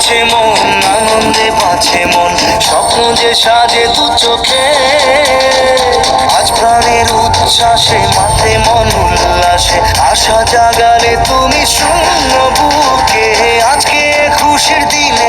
নাচে মন, আনন্দে বাঁচে মন, স্বপ্ন যে সাজে দু চোখে। আজ প্রাণের উচ্ছ্বাসে, মাঠে মন উল্লাসে, আশা জাগালে তুমি শূন্য বুকে। আজকে খুশির দিনে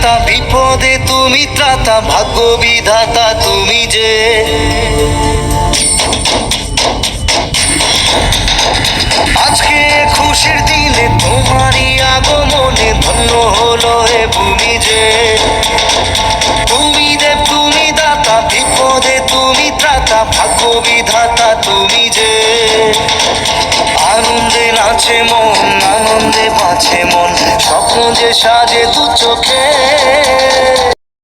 দাতা বিপদে তুমি ত্রাতা ভাগ্য বিধাতা তুমি যে। আজকে খুশির দিনে তোমারই আগমনে ধন্য হলো এ ভূমি যে। তুমি দেব, তুমি দাতা, বিপদে তুমি ত্রাতা ভাগ্য বিধাতা তুমি যে। আনন্দে নাচে মন যে সাজে দু চোখে।